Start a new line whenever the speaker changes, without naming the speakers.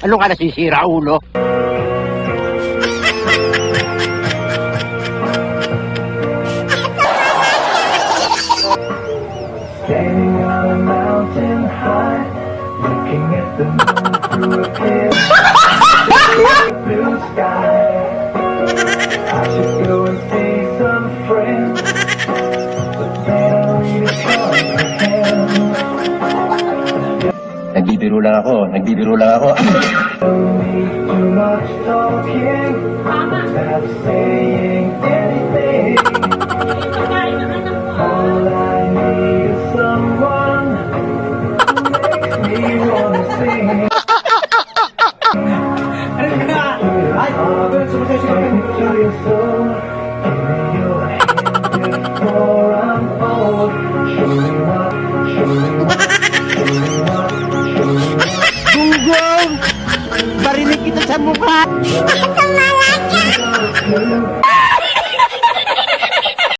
Ano ka nasisira, ulo?
Standing on a mountain high, looking at the moon through a clear
Nagbibiro lang ako, nagbibiro lang ako.
Don't need too much talking,
sa mukha!
love is.